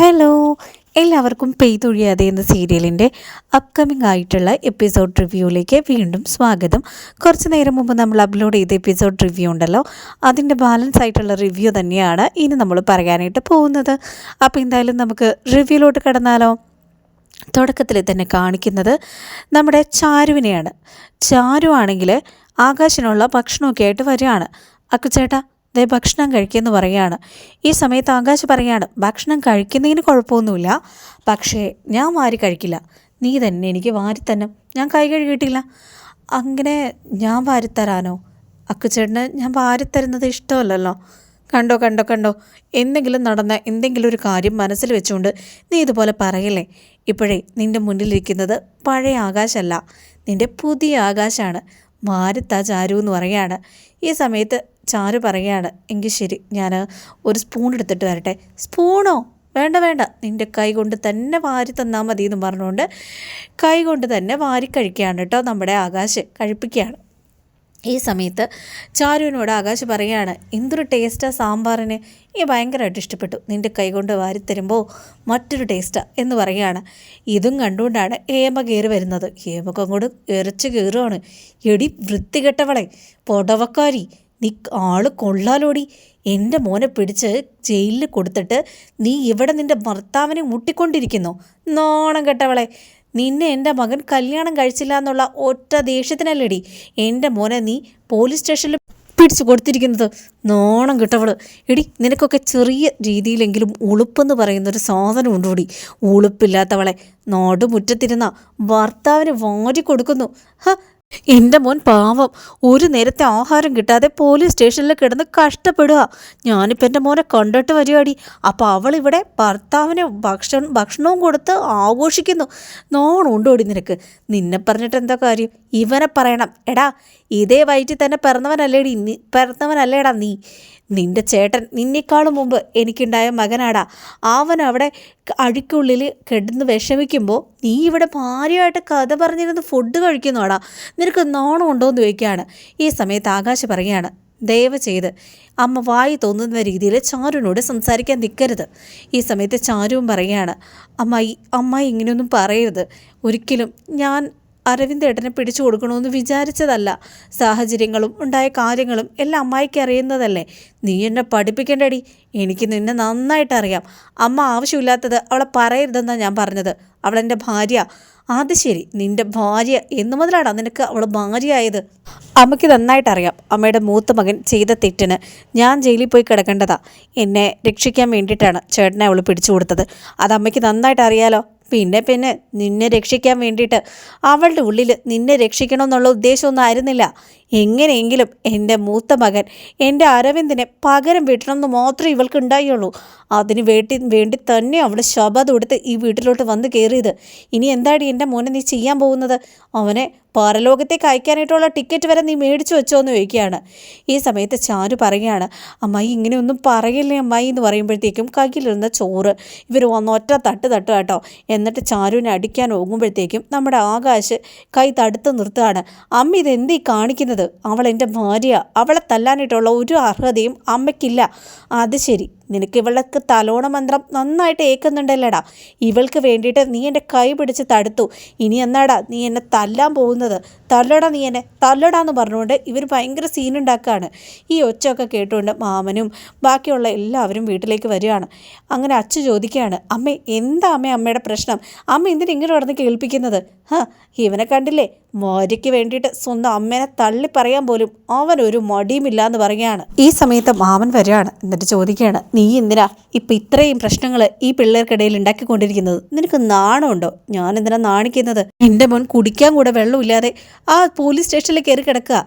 Hello എല്ലാവർക്കും പെയ്തൊഴിയാതെ എന്ന സീരിയലിന്റെ അപ്കമിംഗ് ആയിട്ടുള്ള എപ്പിസോഡ് റിവ്യൂയിലേക്ക് വീണ്ടും സ്വാഗതം. കുറച്ച് നേരം മുമ്പ് നമ്മൾ അപ്ലോഡ് ചെയ്ത എപ്പിസോഡ് റിവ്യൂ ഉണ്ടല്ലോ അതിന്റെ ബാലൻസ് ആയിട്ടുള്ള റിവ്യൂ തന്നെയാണ് ഇനി നമ്മൾ പറയാനായിട്ട് പോകുന്നത്. അപ്പോൾ എന്തായാലും നമുക്ക് റിവ്യൂലോട്ട് കടന്നാലോ. തുടക്കത്തിൽ തന്നെ കാണിക്കുന്നത് നമ്മുടെ ചാരുവിനെയാണ്. ചാരു ആണെങ്കിൽ ആകാശിനുള്ള ഭക്ഷണമൊക്കെ ആയിട്ട് വരികയാണ്. അക്കുചേട്ടാ ദേ ഭക്ഷണം കഴിക്കുമെന്ന് പറയാണ്. ഈ സമയത്ത് ആകാശ് പറയാണ് ഭക്ഷണം കഴിക്കുന്നതിന് കുഴപ്പമൊന്നുമില്ല. പക്ഷേ ഞാൻ വാരി കഴിക്കില്ല. നീ തന്നെ എനിക്ക് വാരി തന്നെ ഞാൻ കൈ കഴുകിയിട്ടില്ല. അങ്ങനെ ഞാൻ വാരിത്തരാനോ അക്കുചേട്ടന് ഞാൻ വാരിത്തരുന്നത് ഇഷ്ടമല്ലല്ലോ. കണ്ടോ കണ്ടോ കണ്ടോ. എന്തെങ്കിലും നടന്ന എന്തെങ്കിലും ഒരു കാര്യം മനസ്സിൽ വെച്ചുകൊണ്ട് നീ ഇതുപോലെ പറയല്ലേ? ഇപ്പോഴേ നിന്റെ മുന്നിലിരിക്കുന്നത് പഴയ ആകാശമല്ല നിന്റെ പുതിയ ആകാശമാണ് മാരുത്താ ചാരു എന്ന് പറയാണ്. ഈ സമയത്ത് ചാരു പറയുകയാണ് എങ്കിൽ ശരി ഞാൻ ഒരു സ്പൂൺ എടുത്തിട്ട് വരട്ടെ. സ്പൂണോ വേണ്ട വേണ്ട. നിന്റെ കൈ കൊണ്ട് തന്നെ വാരി തന്നാൽ മതി എന്ന് പറഞ്ഞുകൊണ്ട് കൈ കൊണ്ട് തന്നെ വാരി കഴിക്കുകയാണ് കേട്ടോ നമ്മുടെ ആകാശ് കഴിപ്പിക്കുകയാണ്. ഈ സമയത്ത് ചാരുവിനോട് ആകാശ് പറയുകയാണ് എന്തൊരു ടേസ്റ്റാണ് സാമ്പാറിന്? ഈ ഭയങ്കരമായിട്ട് ഇഷ്ടപ്പെട്ടു. നിന്റെ കൈകൊണ്ട് വാരിത്തരുമ്പോൾ മറ്റൊരു ടേസ്റ്റാണ് എന്ന് പറയുകയാണ്. ഇതും കണ്ടുകൊണ്ടാണ് ഹേമ കയറി വരുന്നത്. ഹേമക്ക് കൊണ്ട് ഇറച്ച് കയറുകയാണ് എടി വൃത്തികെട്ടവളെ പൊടവക്കാരി നീ ആൾ കൊള്ളാലോടി. എന്റെ മോനെ പിടിച്ച് ജയിലിൽ കൊടുത്തിട്ട് നീ ഇവിടെ നിന്റെ ഭർത്താവിനെ മുട്ടിക്കൊണ്ടിരിക്കുന്നു. നോണം കെട്ടവളെ. നിന്നെ എന്റെ മകൻ കല്യാണം കഴിച്ചില്ല എന്നുള്ള ഒറ്റ ദേഷ്യത്തിനല്ലേടി. എന്റെ മോനെ നീ പോലീസ് സ്റ്റേഷനിൽ പിടിച്ചു കൊടുത്തിരിക്കുന്നത്. നോണം കിട്ടവൾ. എടി നിനക്കൊക്കെ ചെറിയ രീതിയിലെങ്കിലും ഉളുപ്പെന്ന് പറയുന്നൊരു സാധനം ഉണ്ടോടി? ഉളുപ്പില്ലാത്തവളെ. നാടുമുറ്റത്തിരുന്ന ഭർത്താവിന് വാരി കൊടുക്കുന്നു. ഹ എന്റെ മോൻ പാവം. ഒരു നേരത്തെ ആഹാരം കിട്ടാതെ പോലീസ് സ്റ്റേഷനിൽ കിടന്ന് കഷ്ടപ്പെടുക. ഞാനിപ്പോൾ എന്റെ മോനെ കണ്ടിട്ട് വരികയാടി. അപ്പോൾ അവൾ ഇവിടെ ഭർത്താവിന് ഭക്ഷണം ഭക്ഷണവും കൊടുത്ത് ആഘോഷിക്കുന്നു. നോണുണ്ടോടി നിനക്ക്? നിന്നെ പറഞ്ഞിട്ട് എന്താ കാര്യം? ഇവനെ പറയണം. എടാ ഇതേ വയറ്റിൽ തന്നെ പിറന്നവനല്ലേടി നീ? പിറന്നവനല്ലേടാ നീ? നിന്റെ ചേട്ടൻ നിന്നേക്കാളും മുമ്പ് എനിക്കുണ്ടായ മകനാടാ. അവൻ അവിടെ അഴിക്കുള്ളിൽ കിടന്ന് വിഷമിക്കുമ്പോൾ നീ ഇവിടെ ഭാര്യയായിട്ട് കഥ പറഞ്ഞിരുന്ന് ഫുഡ് കഴിക്കുന്നോടാ? നിനക്ക് നാണം ഉണ്ടോ എന്ന് ചോദിക്കുകയാണ്. ഈ സമയത്ത് ആകാശ് പറയുകയാണ് ദയവ് ചെയ്ത് അമ്മ വായി തോന്നുന്ന രീതിയിൽ ചാരുവിനോട് സംസാരിക്കാൻ നിൽക്കരുത്. ഈ സമയത്ത് ചാരുവും പറയുകയാണ് അമ്മായി അമ്മായി ഇങ്ങനെയൊന്നും പറയരുത്. ഒരിക്കലും ഞാൻ അരവിന്ദ് ഏട്ടനെ പിടിച്ചു കൊടുക്കണമെന്ന് വിചാരിച്ചതല്ല. സാഹചര്യങ്ങളും ഉണ്ടായ കാര്യങ്ങളും എല്ലാം അമ്മായിക്ക് അറിയുന്നതല്ലേ. നീ എന്നെ പഠിപ്പിക്കേണ്ടടി. എനിക്ക് നിന്നെ നന്നായിട്ട് അറിയാം അമ്മ ആവശ്യമില്ലാത്തത് അവളെ പറയരുതെന്നാണ് ഞാൻ പറഞ്ഞത്. അവളെന്റെ ഭാര്യ. അത് ശരി. നിന്റെ ഭാര്യ എന്നു മുതലാണ് നിനക്ക് അവൾ ഭാര്യയായത്. അമ്മയ്ക്ക് നന്നായിട്ട് അറിയാം അമ്മയുടെ മൂത്ത മകൻ ചെയ്ത തെറ്റിന് ഞാൻ ജയിലിൽ പോയി കിടക്കേണ്ടതാ. എന്നെ രക്ഷിക്കാൻ വേണ്ടിയിട്ടാണ് ചേട്ടനെ അവൾ പിടിച്ചു കൊടുത്തത്. അത് അമ്മയ്ക്ക് നന്നായിട്ട് അറിയാലോ പിന്നെ പിന്നെ നിന്നെ രക്ഷിക്കാൻ വേണ്ടിയിട്ട് അവളുടെ ഉള്ളിൽ നിന്നെ രക്ഷിക്കണമെന്നുള്ള ഉദ്ദേശമൊന്നും ആയിരുന്നില്ല. എങ്ങനെയെങ്കിലും എന്റെ മൂത്ത മകൻ എന്റെ അരവിന്ദിനെ പകരം വീട്ടണമെന്ന് മാത്രമേ ഇവൾക്ക് ഉണ്ടായുള്ളൂ. അതിന് വേണ്ടി വേണ്ടി തന്നെ അവൾ ശബദം എടുത്ത് ഈ വീട്ടിലോട്ട് വന്ന് കയറിയത്. ഇനി എന്താടി എന്റെ മോനെ നീ ചെയ്യാൻ പോകുന്നത്? അവനെ പരലോകത്തേക്ക് അയക്കാനായിട്ടുള്ള ടിക്കറ്റ് വരെ നീ മേടിച്ചു വെച്ചോ എന്ന് ചോദിക്കുകയാണ്. ഈ സമയത്ത് ചാരു പറയുകയാണ് അമ്മായി ഇങ്ങനെയൊന്നും പറയില്ലേ അമ്മായി എന്ന് പറയുമ്പോഴത്തേക്കും കയ്യിലിരുന്ന ചോറ് ഇവർ വന്നൊറ്റ തട്ട് തട്ടുക കേട്ടോ. എന്നിട്ട് ചാരുവിനെ അടിക്കാൻ ഓങ്ങുമ്പോഴത്തേക്കും നമ്മുടെ ആകാശ് കൈ തടുത്ത് നിർത്തുകയാണ്. അമ്മ ഇതെന്തീ എന്തീ അവൾ എന്റെ ഭാര്യ അവളെ തല്ലാനായിട്ടുള്ള ഒരു അർഹതയും അമ്മയ്ക്കില്ല. അത് ശരി. നിനക്ക് ഇവൾക്ക് തലോണ മന്ത്രം നന്നായിട്ട് ഏക്കുന്നുണ്ടല്ലേടാ ഇവൾക്ക് വേണ്ടിയിട്ട് നീ എന്റെ കൈ പിടിച്ച് തടുത്തു. ഇനി എന്നാടാ നീ എന്നെ തല്ലാൻ പോകുന്നത്? തല്ലടാ നീ എന്നെ. തല്ലടാ എന്ന് പറഞ്ഞുകൊണ്ട് ഇവർ ഭയങ്കര സീനുണ്ടാക്കുകയാണ് ഈ ഒച്ചയൊക്കെ കേട്ടുകൊണ്ട് മാമനും ബാക്കിയുള്ള എല്ലാവരും വീട്ടിലേക്ക് വരികയാണ്. അങ്ങനെ അച്ഛ ചോദിക്കുകയാണ് അമ്മേ എന്താ അമ്മ അമ്മയുടെ പ്രശ്നം? അമ്മ എന്തിനാ ഇങ്ങനെ കിടന്ന് കേൾപ്പിക്കുന്നത്? ഹാ ഇവനെ കണ്ടില്ലേ? മോര്യയ്ക്ക് വേണ്ടിയിട്ട് സ്വന്തം അമ്മേനെ തള്ളി പറയാൻ പോലും അവൻ ഒരു മടിയുമില്ല എന്ന് പറയുകയാണ്. ഈ സമയത്ത് മാമൻ വരികയാണ് എന്നിട്ട് ചോദിക്കുകയാണ് നീ എന്തിനാ ഇപ്പം ഇത്രയും പ്രശ്നങ്ങൾ ഈ പിള്ളേർക്കിടയിൽ ഉണ്ടാക്കിക്കൊണ്ടിരിക്കുന്നത്? നിനക്ക് നാണമുണ്ടോ? ഞാൻ എന്തിനാ നാണിക്കുന്നത്? എന്റെ മോൻ കുടിക്കാൻ കൂടെ വെള്ളമില്ലാതെ ആ പോലീസ് സ്റ്റേഷനിൽ കയറി കിടക്കുക.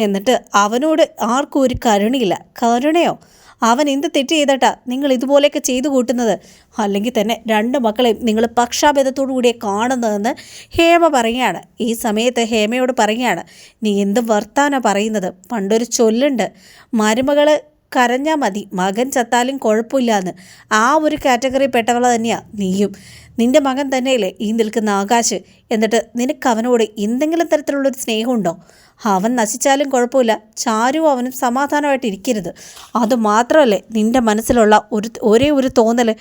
എന്നിട്ട് അവനോട് ആർക്കും ഒരു കരുണയില്ല. കരുണയോ? അവൻ എന്ത് തെറ്റ് ചെയ്തട്ടാ നിങ്ങൾ ഇതുപോലെയൊക്കെ ചെയ്തു കൂട്ടുന്നത്? അല്ലെങ്കിൽ തന്നെ രണ്ട് മക്കളെയും നിങ്ങൾ പക്ഷാഭേദത്തോടു കൂടിയേ കാണുന്നതെന്ന് ഹേമ പറയുകയാണ്. ഈ സമയത്ത് ഹേമയോട് പറയുകയാണ് നീ എന്ത് വർത്താന പറയുന്നത്? പണ്ടൊരു ചൊല്ലുണ്ട് മരുമകൾ കരഞ്ഞാൽ മതി. മകൻ ചത്താലും കുഴപ്പമില്ലാന്ന്. ആ ഒരു കാറ്റഗറി പെട്ടവള തന്നെയാണ് നീയും. നിന്റെ മകൻ തന്നെയല്ലേ ഈ നിൽക്കുന്ന ആകാശ്. എന്നിട്ട് നിനക്ക് അവനോട് എന്തെങ്കിലും തരത്തിലുള്ളൊരു സ്നേഹമുണ്ടോ? അവൻ നശിച്ചാലും കുഴപ്പമില്ല. ചാരുവും അവനും സമാധാനമായിട്ട് ഇരിക്കരുത്. അതുമാത്രമല്ലേ നിന്റെ മനസ്സിലുള്ള ഒരു ഒരേ ഒരു തോന്നൽ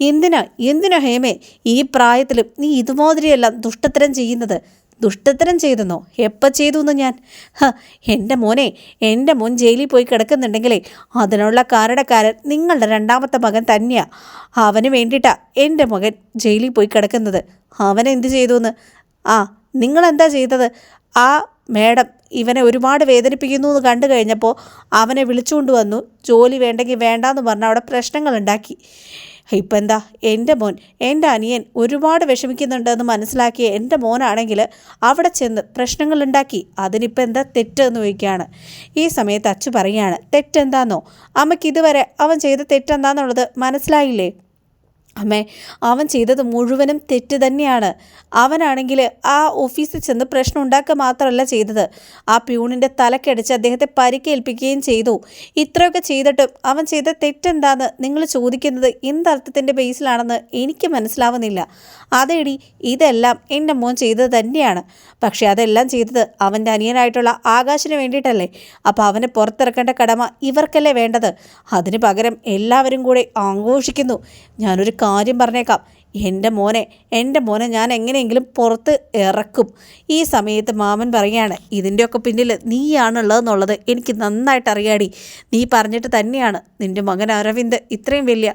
എന്തിനാ? എന്തിനാ ഹേമേ? ഈ പ്രായത്തിലും നീ ഇതുമാതിരിയെല്ലാം ദുഷ്ടത്തരം ചെയ്യുന്നത്? ദുഷ്ടത്തരം ചെയ്തെന്നോ? എപ്പോൾ ചെയ്തു എന്ന് ഞാൻ എന്റെ മോനെ എന്റെ മോൻ ജയിലിൽ പോയി കിടക്കുന്നുണ്ടെങ്കിലേ അതിനുള്ള കാരണക്കാരൻ നിങ്ങളുടെ രണ്ടാമത്തെ മകൻ തന്നെയാണ് അവന് വേണ്ടിയിട്ടാ എന്റെ മകൻ ജയിലിൽ പോയി കിടക്കുന്നത്. അവനെന്ത് ചെയ്തു എന്ന് ആ നിങ്ങളെന്താ ചെയ്തത്? ആ മേഡം ഇവനെ ഒരുപാട് വേദനിപ്പിക്കുന്നു എന്ന് കണ്ടു കഴിഞ്ഞപ്പോൾ അവനെ വിളിച്ചുകൊണ്ട് വന്നു. ജോലി വേണ്ടെങ്കിൽ വേണ്ടാന്ന് പറഞ്ഞ് അവിടെ പ്രശ്നങ്ങൾ ഉണ്ടാക്കി ഇപ്പം എന്താ? എന്റെ മോൻ എന്റെ അനിയൻ ഒരുപാട് വിഷമിക്കുന്നുണ്ടെന്ന് മനസ്സിലാക്കിയ എന്റെ മോനാണെങ്കിൽ അവിടെ ചെന്ന് പ്രശ്നങ്ങളുണ്ടാക്കി അതിനിപ്പോൾ എന്താ തെറ്റെന്ന് ചോദിക്കുകയാണ്. ഈ സമയത്ത് അച്ചു പറയുകയാണ് തെറ്റെന്താന്നോ? അമ്മയ്ക്ക് ഇതുവരെ അവൻ ചെയ്ത തെറ്റെന്താന്നുള്ളത് മനസ്സിലായില്ലേ? അമ്മേ അവൻ ചെയ്തത് മുഴുവനും തെറ്റ് തന്നെയാണ്. അവനാണെങ്കിൽ ആ ഓഫീസിൽ ചെന്ന് പ്രശ്നം ഉണ്ടാക്കുക മാത്രമല്ല ചെയ്തത്. ആ പ്യൂണിന്റെ തലക്കടിച്ച് അദ്ദേഹത്തെ പരിക്കേൽപ്പിക്കുകയും ചെയ്തു. ഇത്രയൊക്കെ ചെയ്തിട്ടും അവൻ ചെയ്ത തെറ്റെന്താന്ന് നിങ്ങൾ ചോദിക്കുന്നത് എന്തർത്ഥത്തിന്റെ ബേസിലാണെന്ന് എനിക്ക് മനസ്സിലാവുന്നില്ല. അതേടി ഇതെല്ലാം എന്റെ മോൻ ചെയ്തത് തന്നെയാണ്. പക്ഷേ അതെല്ലാം ചെയ്തത് അവന്റെ അനിയനായിട്ടുള്ള ആകാശിന് വേണ്ടിയിട്ടല്ലേ. അപ്പോൾ അവനെ പുറത്തിറക്കേണ്ട കടമ ഇവർക്കല്ലേ വേണ്ടത്? അതിന് പകരം എല്ലാവരും കൂടെ ആഘോഷിക്കുന്നു. ഞാനൊരു കാര്യം പറഞ്ഞേക്കാം. എന്റെ മോനെ എന്റെ മോനെ ഞാൻ എങ്ങനെയെങ്കിലും പുറത്ത് ഇറക്കും. ഈ സമയത്ത് മാമൻ പറയുകയാണ് ഇതിന്റെയൊക്കെ പിന്നിൽ നീയാണുള്ളതെന്നുള്ളത് എനിക്ക് നന്നായിട്ട് അറിയാടി നീ പറഞ്ഞിട്ട് തന്നെയാണ്. നിന്റെ മകൻ അരവിന്ദ് ഇത്രയും വലിയ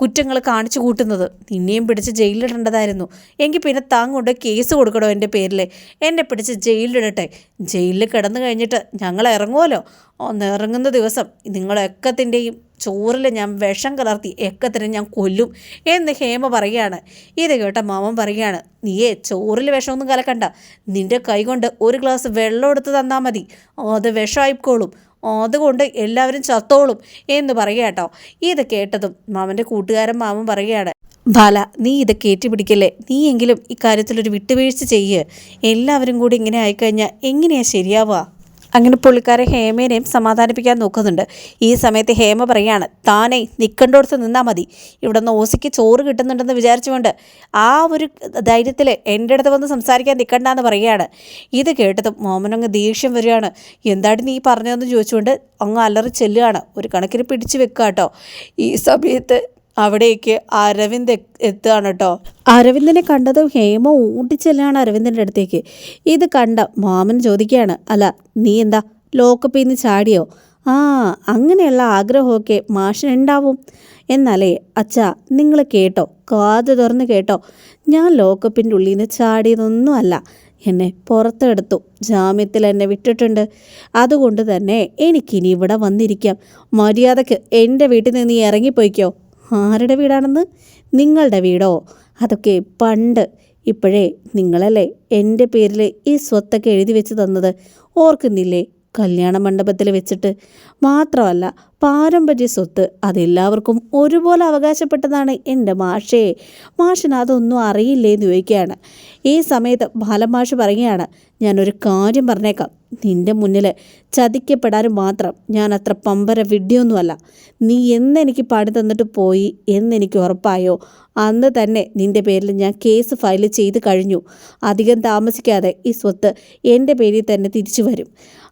കുറ്റങ്ങൾ കാണിച്ചു കൂട്ടുന്നത്. നിന്നെയും പിടിച്ച് ജയിലിലിടേണ്ടതായിരുന്നു. എങ്കിൽ പിന്നെ താങ്കൊണ്ട് കേസ് കൊടുക്കണോ എന്റെ പേരിൽ എന്നെ പിടിച്ച് ജയിലിലിടട്ടെ. ജയിലിൽ കിടന്നു കഴിഞ്ഞിട്ട് ഞങ്ങൾ ഇറങ്ങുമല്ലോ ഒന്ന് ഇറങ്ങുന്ന ദിവസം നിങ്ങളെക്കത്തിന്റെയും ചോറിൽ ഞാൻ വിഷം കലർത്തി എക്കത്തിനെ ഞാൻ കൊല്ലും എന്ന് ഹേമ പറയുകയാണ്. ഇത് കേട്ട മാമൻ പറയുകയാണ് നീയേ ചോറിൽ വിഷമൊന്നും കലക്കണ്ട. നിന്റെ കൈ കൊണ്ട് ഒരു ഗ്ലാസ് വെള്ളം എടുത്ത് തന്നാൽ മതി. അത് വിഷമായിക്കോളും. അതുകൊണ്ട് എല്ലാവരും ചത്തോളും എന്ന് പറയുക കേട്ടോ. ഇത് കേട്ടതും മാമന്റെ കൂട്ടുകാരൻ മാമൻ പറയുകയാണ് ബാല നീ ഇത് കയറ്റിപ്പിടിക്കല്ലേ നീയെങ്കിലും ഇക്കാര്യത്തിലൊരു വിട്ടുവീഴ്ച ചെയ്യ്. എല്ലാവരും കൂടി ഇങ്ങനെ ആയിക്കഴിഞ്ഞാൽ എങ്ങനെയാ ശരിയാവുക? അങ്ങനെ പുള്ളിക്കാരെ ഹേമേനെയും സമാധാനിപ്പിക്കാൻ നോക്കുന്നുണ്ട്. ഈ സമയത്ത് ഹേമ പറയാണ് താനേ നിൽക്കേണ്ടോടത്ത് നിന്നാൽ മതി. ഇവിടെ നിന്ന് ഓസിക്ക് ചോറ് കിട്ടുന്നുണ്ടെന്ന് വിചാരിച്ചുകൊണ്ട് ആ ഒരു ധൈര്യത്തിൽ എന്റെ അടുത്ത് വന്ന് സംസാരിക്കാൻ നിൽക്കണ്ടെന്ന് പറയുകയാണ്. ഇത് കേട്ടതും മോമനങ്ങ് ദേഷ്യം വരികയാണ്. എന്താണ് നീ പറഞ്ഞതെന്ന് ചോദിച്ചുകൊണ്ട് അങ്ങ് അലറി ചെല്ലുകയാണ്. ഒരു കണക്കിന് പിടിച്ചു വെക്കുക കേട്ടോ ഈ സമയത്ത് അവിടേക്ക് അരവിന്ദ് എത്തുകയാണ് കേട്ടോ. അരവിന്ദനെ കണ്ടതും ഹേമ ഊട്ടിച്ചെല്ലാണ് അരവിന്ദന്റെ അടുത്തേക്ക്. ഇത് കണ്ട മാമൻ ചോദിക്കുകയാണ് അല്ല നീ എന്താ ലോക്കപ്പിൽ നിന്ന് ചാടിയോ? ആ അങ്ങനെയുള്ള ആഗ്രഹമൊക്കെ മാഷിനുണ്ടാവും എന്നാലേ അച്ഛാ നിങ്ങൾ കേട്ടോ കാത് തുറന്ന് കേട്ടോ. ഞാൻ ലോക്കപ്പിന്റെ ഉള്ളിൽ നിന്ന് ചാടിയതൊന്നുമല്ല എന്നെ പുറത്തെടുത്തു ജാമ്യത്തിൽ എന്നെ വിട്ടിട്ടുണ്ട്. അതുകൊണ്ട് തന്നെ എനിക്കിനി ഇവിടെ വന്നിരിക്കാം. മര്യാദയ്ക്ക് എന്റെ വീട്ടിൽ നിന്ന് ഇറങ്ങിപ്പോയിക്കോ. ആരുടെ വീടാണെന്ന്? നിങ്ങളുടെ വീടോ? അതൊക്കെ പണ്ട് ഇപ്പോഴേ നിങ്ങളല്ലേ എന്റെ പേരിൽ ഈ സ്വത്തൊക്കെ എഴുതി വെച്ച് തന്നത്. ഓർക്കുന്നില്ലേ? കല്യാണ മണ്ഡപത്തിൽ വെച്ചിട്ട്. മാത്രമല്ല പാരമ്പര്യ സ്വത്ത് അതെല്ലാവർക്കും ഒരുപോലെ അവകാശപ്പെട്ടതാണ് എന്റെ മാഷേ. മാഷിന് അതൊന്നും അറിയില്ലേ എന്ന് ചോദിക്കുകയാണ്. ഈ സമയത്ത് ബാലമാഷ് പറയുകയാണ് ഞാനൊരു കാര്യം പറഞ്ഞേക്കാം. നിന്റെ മുന്നിൽ ചതിക്കപ്പെടാനും മാത്രം ഞാൻ അത്ര പമ്പര വിഡ്ഢിയൊന്നുമല്ല. നീ എന്നെനിക്ക് പണി തന്നിട്ട് പോയി എന്നെനിക്ക് ഉറപ്പായോ? അന്ന് തന്നെ നിന്റെ പേരിൽ ഞാൻ കേസ് ഫയൽ ചെയ്ത് കഴിഞ്ഞു. അധികം താമസിക്കാതെ ഈ സ്വത്ത് എന്റെ പേരിൽ തന്നെ തിരിച്ചു വരും.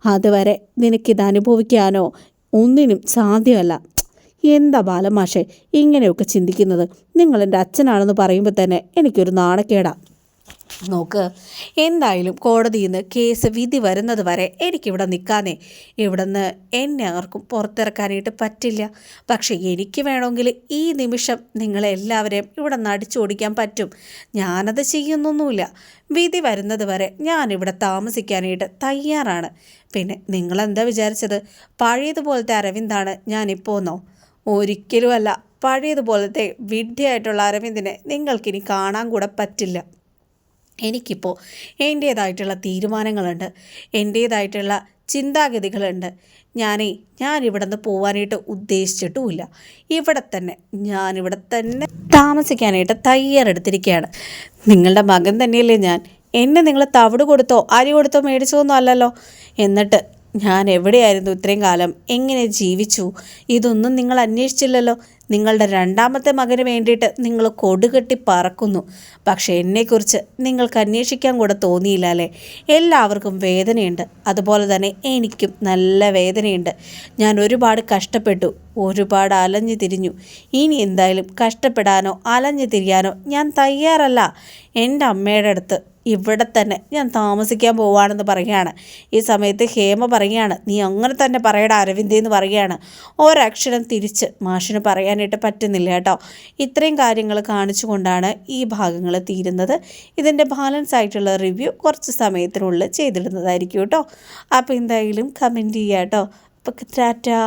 അതുവരെ നിനക്കിത് അനുഭവിക്കാനോ ഒന്നിനും സാധ്യമല്ല. എന്താ ബാലമാഷെ ഇങ്ങനെയൊക്കെ ചിന്തിക്കുന്നത്? നിങ്ങൾ എന്റെ അച്ഛനാണെന്ന് പറയുമ്പോൾ തന്നെ എനിക്കൊരു നാണക്കേടാ. നോക്ക്. എന്തായാലും കോടതിയിൽ നിന്ന് കേസ് വിധി വരുന്നത് വരെ എനിക്കിവിടെ നിൽക്കാനേ ഇവിടെ നിന്ന് എന്നെ ആർക്കും പുറത്തിറക്കാനായിട്ട് പറ്റില്ല. പക്ഷേ എനിക്ക് വേണമെങ്കിൽ ഈ നിമിഷം നിങ്ങളെല്ലാവരെയും ഇവിടെ നിന്ന് നടിച്ചോടിക്കാൻ പറ്റും. ഞാനത് ചെയ്യുന്നൊന്നുമില്ല. വിധി വരുന്നത് വരെ ഞാനിവിടെ താമസിക്കാനായിട്ട് തയ്യാറാണ്. പിന്നെ നിങ്ങളെന്താ വിചാരിച്ചത്? പഴയതുപോലത്തെ അരവിന്ദാണ് ഞാനിപ്പോന്നോ? ഒരിക്കലുമല്ല. പഴയതുപോലത്തെ വിഡ്ഢിയായിട്ടുള്ള അരവിന്ദിനെ നിങ്ങൾക്കിനി കാണാൻ കൂടെ പറ്റില്ല. എനിക്കിപ്പോൾ എന്റേതായിട്ടുള്ള തീരുമാനങ്ങളുണ്ട് എന്റേതായിട്ടുള്ള ചിന്താഗതികളുണ്ട്. ഞാനേ ഞാൻ ഇവിടെ നിന്ന് പോകാനായിട്ട് ഉദ്ദേശിച്ചിട്ടുമില്ല. ഇവിടെ തന്നെ ഞാനിവിടെ തന്നെ താമസിക്കാനായിട്ട് തയ്യാറെടുത്തിരിക്കുകയാണ്. നിങ്ങളുടെ മകൻ തന്നെയല്ലേ ഞാൻ? എന്നെ നിങ്ങൾ തവിട് കൊടുത്തോ അരി കൊടുത്തോ മേടിച്ചതൊന്നും അല്ലല്ലോ? എന്നിട്ട് ഞാൻ എവിടെയായിരുന്നു ഇത്രയും കാലം? എങ്ങനെ ജീവിച്ചു? ഇതൊന്നും നിങ്ങൾ അന്വേഷിച്ചില്ലല്ലോ? നിങ്ങളുടെ രണ്ടാമത്തെ മകന് വേണ്ടിയിട്ട് നിങ്ങൾ കൊടുകെട്ടി പറക്കുന്നു. പക്ഷേ എന്നെക്കുറിച്ച് നിങ്ങൾക്ക് അന്വേഷിക്കാൻ കൂടെ തോന്നിയില്ല അല്ലേ? എല്ലാവർക്കും വേദനയുണ്ട്. അതുപോലെ തന്നെ എനിക്കും നല്ല വേദനയുണ്ട്. ഞാൻ ഒരുപാട് കഷ്ടപ്പെട്ടു. ഒരുപാട് അലഞ്ഞു തിരിഞ്ഞു. ഇനി എന്തായാലും കഷ്ടപ്പെടാനോ അലഞ്ഞു തിരിയാനോ ഞാൻ തയ്യാറല്ല. എന്റെ അമ്മയുടെ അടുത്ത് ഇവിടെ തന്നെ ഞാൻ താമസിക്കാൻ പോവാണെന്ന് പറയുകയാണ്. ഈ സമയത്ത് ഹേമ പറയുകയാണ് നീ അങ്ങനെ തന്നെ പറയടാ അരവിന്ദേ എന്ന് പറയുകയാണ്. ഒരക്ഷരം തിരിച്ച് മാഷിന് പറയാനായിട്ട് പറ്റുന്നില്ല കേട്ടോ. ഇത്രയും കാര്യങ്ങൾ കാണിച്ചുകൊണ്ടാണ് ഈ ഭാഗങ്ങൾ തീരുന്നത്. ഇതിന്റെ ബാലൻസ് ആയിട്ടുള്ള റിവ്യൂ കുറച്ച് സമയത്തിനുള്ളിൽ ചെയ്തിടുന്നതായിരിക്കും കേട്ടോ. അപ്പോൾ എന്തായാലും കമന്റ് ചെയ്യാം കേട്ടോ. അപ്പോൾ ടാറ്റാ.